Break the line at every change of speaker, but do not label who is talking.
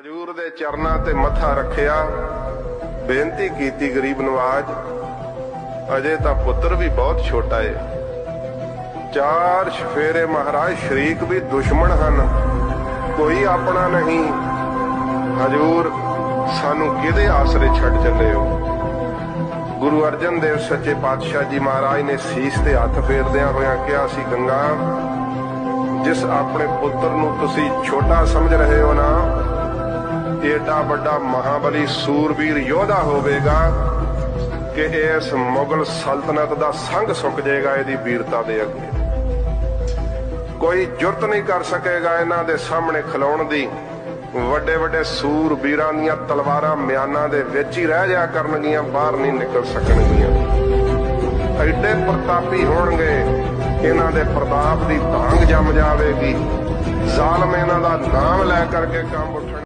ਹਜੂਰ ਦੇ ਚਰਨਾਂ ਤੇ ਮੱਥਾ ਰੱਖਿਆ, ਬੇਨਤੀ ਕੀਤੀ ਗਰੀਬ ਨਵਾਜ, ਅਜੇ ਤਾਂ ਪੁੱਤਰ ਵੀ ਬਹੁਤ ਛੋਟਾ ਏ। ਚਾਰ ਸ਼ਫੇਰੇ ਮਹਾਰਾਜ ਸ਼ਰੀਕ ਵੀ ਦੁਸ਼ਮਣ ਹਨ। ਕੋਈ ਆਪਣਾ ਨਹੀਂ। ਹਜੂਰ, ਸਾਨੂੰ ਕਿਹਦੇ ਆਸਰੇ ਛੱਡ ਚੱਲੇ ਹੋ? ਗੁਰੂ ਅਰਜਨ ਦੇਵ ਸੱਚੇ ਪਾਤਸ਼ਾਹ ਜੀ ਮਹਾਰਾਜ ਨੇ ਸੀਸ ਤੇ ਹੱਥ ਫੇਰਦਿਆਂ ਹੋਇਆਂ ਕਿਹਾ ਸੀ, ਗੰਗਾ, ਜਿਸ ਆਪਣੇ ਪੁੱਤਰ ਨੂੰ ਤੁਸੀਂ ਛੋਟਾ ਸਮਝ ਰਹੇ ਹੋ ਨਾ ਏਡਾ ਵੱਡਾ ਮਹਾਬਲੀ ਸੂਰਬੀਰ ਯੋਧਾ ਹੋਵੇਗਾ ਕਿ ਇਸ ਮੁਗਲ ਸਲਤਨਤ ਦਾ ਸੰਗ ਸੁੱਕ ਜਾਏਗਾ ਇਹਦੀ ਵੀਰਤਾ ਦੇ ਅੱਗੇ। ਕੋਈ ਜੁਰਤ ਨਹੀਂ ਕਰ ਸਕੇਗਾ ਇਹਨਾਂ ਦੇ ਸਾਹਮਣੇ ਖਲੋਣ ਦੀ। ਵੱਡੇ ਵੱਡੇ ਸੂਰਬੀਰਾਂ ਦੀਆਂ ਤਲਵਾਰਾਂ ਮਿਆਨਾਂ ਦੇ ਵਿੱਚ ਹੀ ਰਹਿ ਜਾ ਕਰਨਗੀਆਂ, ਬਾਹਰ ਨਹੀਂ ਨਿਕਲ ਸਕਣਗੀਆਂ। ਐਡੇ ਪ੍ਰਤਾਪੀ ਹੋਣਗੇ, ਇਹਨਾਂ ਦੇ ਪ੍ਰਤਾਪ ਦੀ ਧਾਂਗ ਜੰਮ ਜਾਵੇਗੀ। ਜ਼ਾਲਮ ਇਹਨਾਂ ਦਾ ਨਾਮ ਲੈ ਕਰਕੇ ਕੰਮ ਉੱਠਣ